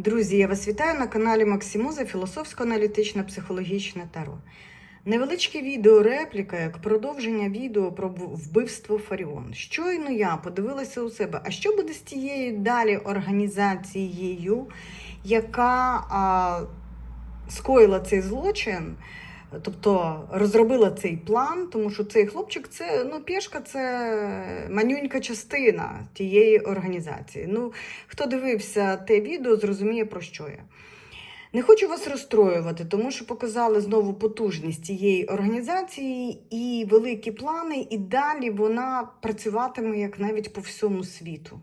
Друзі, я вас вітаю на каналі Максимуза Філософсько-аналітичне психологічне таро. Невеличке відео репліка як продовження відео про вбивство Фаріон. Щойно я подивилася у себе, а що буде з тією далі організацією, яка а, скоїла цей злочин, тобто розробила цей план, тому що цей хлопчик це ну, пішка, це манюнька частина тієї організації. Ну, Хто дивився те відео, зрозуміє, про що я. Не хочу вас розстроювати, тому що показали знову потужність цієї організації і великі плани, і далі вона працюватиме як навіть по всьому світу.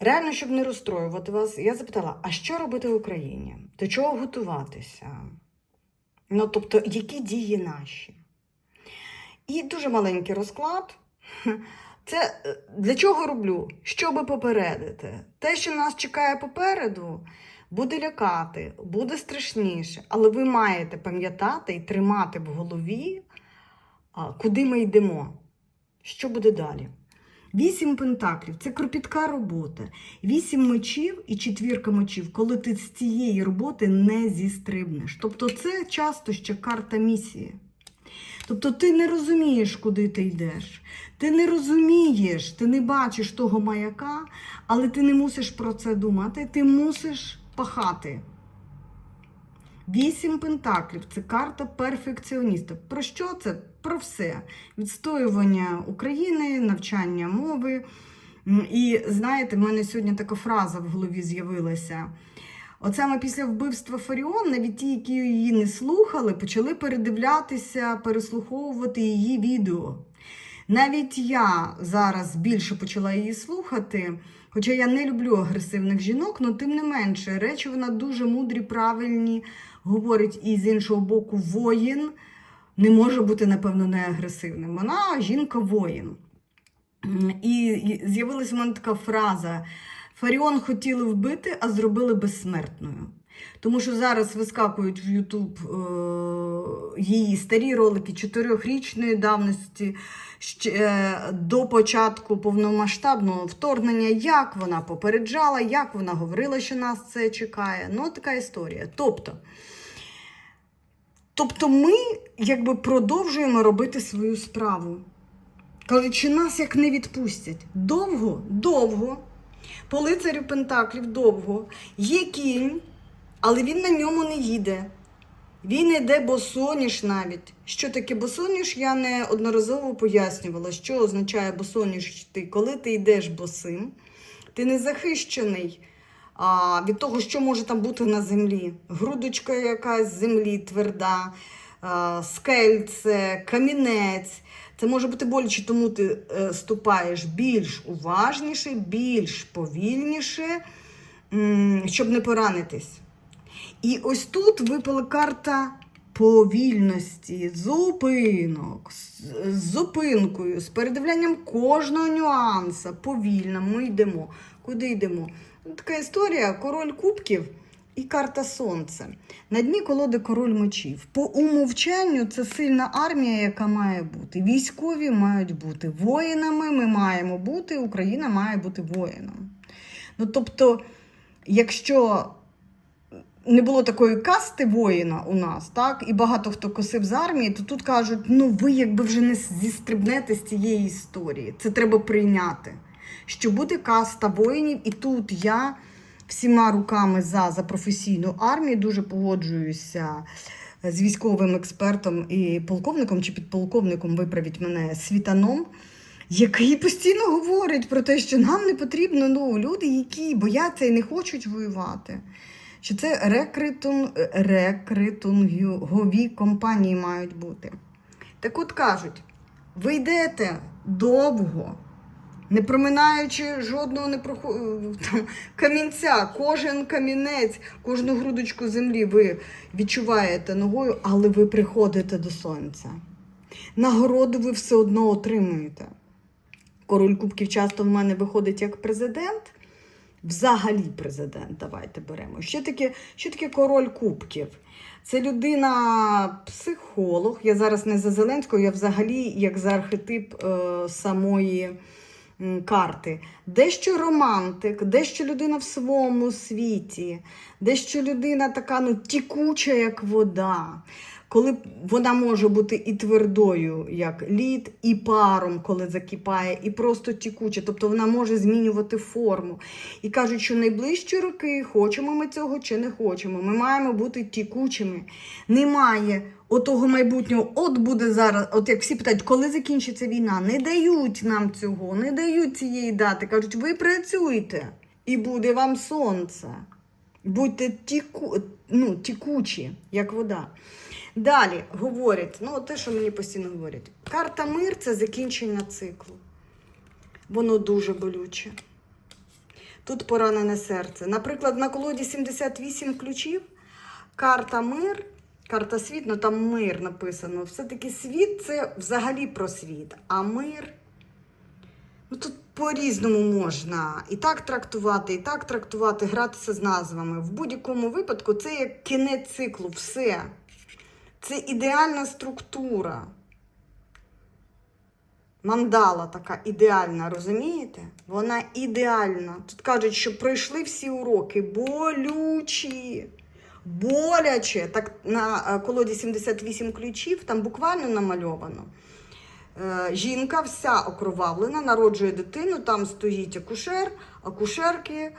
Реально, щоб не розстроювати вас, я запитала: а що робити в Україні? До чого готуватися? Ну, тобто, які дії наші? І дуже маленький розклад. Це е, для чого роблю? Щоби попередити. Те, що нас чекає попереду, буде лякати, буде страшніше. Але ви маєте пам'ятати і тримати в голові, куди ми йдемо, що буде далі. Вісім пентаклів це кропітка робота. Вісім мечів і четвірка мечів, коли ти з цієї роботи не зістрибнеш. Тобто, це часто ще карта місії. Тобто ти не розумієш, куди ти йдеш. Ти не розумієш, ти не бачиш того маяка, але ти не мусиш про це думати, ти мусиш пахати. Вісім пентаклів це карта перфекціоніста. Про що це? Про все. Відстоювання України, навчання мови. І знаєте, в мене сьогодні така фраза в голові з'явилася. От саме після вбивства Фаріон, навіть ті, які її не слухали, почали передивлятися, переслуховувати її відео. Навіть я зараз більше почала її слухати, хоча я не люблю агресивних жінок, але тим не менше, речі вона дуже мудрі, правильні, говорить, і з іншого боку, воїн не може бути, напевно, не агресивним. Вона жінка-воїн. І з'явилася в мене така фраза: Фаріон хотіли вбити, а зробили безсмертною. Тому що зараз вискакують в Ютуб е, її старі ролики чотирьохрічної давності ще, е, до початку повномасштабного вторгнення, як вона попереджала, як вона говорила, що нас це чекає. Ну, така історія. Тобто, тобто ми якби продовжуємо робити свою справу. Кажуть, що нас як не відпустять. Довго, довго. По лицарю Пентаклів довго. Є кінь, але він на ньому не їде. Він йде босоніж навіть. Що таке босоніж, я неодноразово пояснювала, що означає босоніж ти. Коли ти йдеш босим, ти не захищений а, від того, що може там бути на землі. Грудочка якась землі тверда, а, скельце, камінець. Це може бути боляче, тому ти е, ступаєш більш уважніше, більш повільніше, щоб не поранитись. І ось тут випала карта повільності, зупинок, з зупинкою, з передивлянням кожного нюанса. Повільно ми йдемо. Куди йдемо? Така історія: король кубків і карта сонця. На дні колоди король мечів. По умовчанню це сильна армія, яка має бути. Військові мають бути воїнами. Ми маємо бути, Україна має бути воїном. Ну тобто, якщо не було такої касти воїна у нас, так, і багато хто косив з армії, то тут кажуть, ну ви якби вже не зістрибнете з цієї історії. Це треба прийняти. Що буде каста воїнів, і тут я всіма руками за, за професійну армію дуже погоджуюся з військовим експертом і полковником чи підполковником, виправіть мене, світаном. Який постійно говорить про те, що нам не потрібно ну, люди, які бояться і не хочуть воювати що це рекритун, рекритингові компанії мають бути. Так от кажуть, ви йдете довго, не проминаючи жодного не прохо... там, камінця, кожен камінець, кожну грудочку землі ви відчуваєте ногою, але ви приходите до сонця. Нагороду ви все одно отримуєте. Король Кубків часто в мене виходить як президент. Взагалі президент, давайте беремо. Що таке, що таке король кубків? Це людина психолог. Я зараз не за Зеленського, я взагалі як за архетип е, самої карти. Дещо романтик, дещо людина в своєму світі, дещо людина така ну, тікуча, як вода. Коли вона може бути і твердою, як лід, і паром, коли закипає, і просто тікуча. Тобто вона може змінювати форму. І кажуть, що найближчі роки, хочемо ми цього чи не хочемо, ми маємо бути тікучими. Немає отого майбутнього, от буде зараз, от як всі питають, коли закінчиться війна, не дають нам цього, не дають цієї дати. Кажуть, ви працюйте, і буде вам сонце. Будьте тіку, ну, тікучі, як вода. Далі говорять, ну те, що мені постійно говорять, карта мир це закінчення циклу. Воно дуже болюче. Тут поранене серце. Наприклад, на колоді 78 ключів карта мир, карта світ, ну там мир написано. Все-таки світ це взагалі про світ, а мир. Ну тут по-різному можна і так трактувати, і так трактувати, гратися з назвами. В будь-якому випадку це як кінець циклу, все. Це ідеальна структура. Мандала така ідеальна, розумієте? Вона ідеальна. Тут кажуть, що пройшли всі уроки болючі, боляче. Так на е, колоді 78 ключів там буквально намальовано. Е, Жінка вся окровавлена, народжує дитину, там стоїть акушер, акушерки е,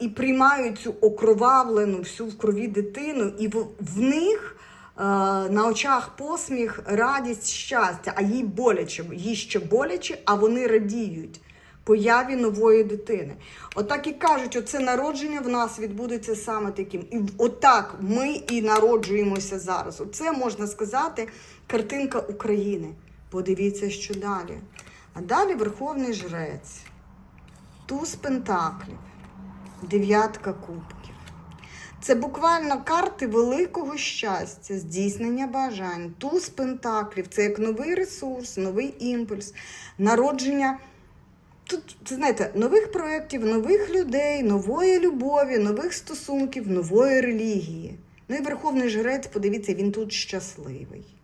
і приймають цю окровавлену всю в крові дитину, і в, в них е, на очах посміх, радість, щастя, а їй боляче, їй ще боляче, а вони радіють появі нової дитини. Отак і кажуть, оце народження в нас відбудеться саме таким. І отак ми і народжуємося зараз. Оце можна сказати картинка України. Подивіться, що далі. А далі Верховний Жрець, туз Пентаклів, дев'ятка кубків. Це буквально карти великого щастя, здійснення бажань. Туз Пентаклів це як новий ресурс, новий імпульс, народження. Тут, знаєте, нових проєктів, нових людей, нової любові, нових стосунків, нової релігії. Ну і Верховний Жрець, подивіться, він тут щасливий.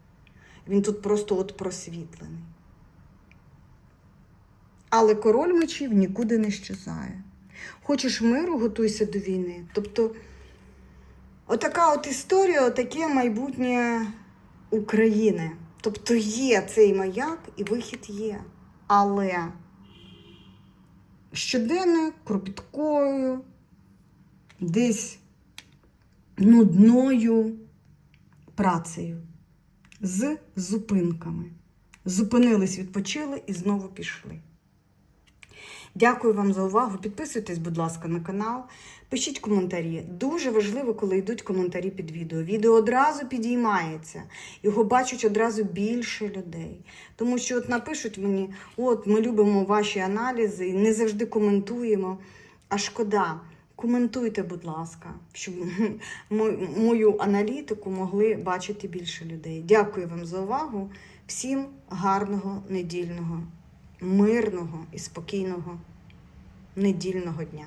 Він тут просто от просвітлений. Але король мечів нікуди не щезає. Хочеш миру, готуйся до війни. Тобто, отака от історія, отаке майбутнє України. Тобто є цей маяк і вихід є. Але щоденною, кропіткою, десь нудною працею з зупинками. Зупинились, відпочили і знову пішли. Дякую вам за увагу. Підписуйтесь, будь ласка, на канал. Пишіть коментарі. Дуже важливо, коли йдуть коментарі під відео. Відео одразу підіймається, його бачать одразу більше людей. Тому що от напишуть мені, от ми любимо ваші аналізи не завжди коментуємо. А шкода. Коментуйте, будь ласка, щоб мою аналітику могли бачити більше людей. Дякую вам за увагу. Всім гарного недільного, мирного і спокійного недільного дня.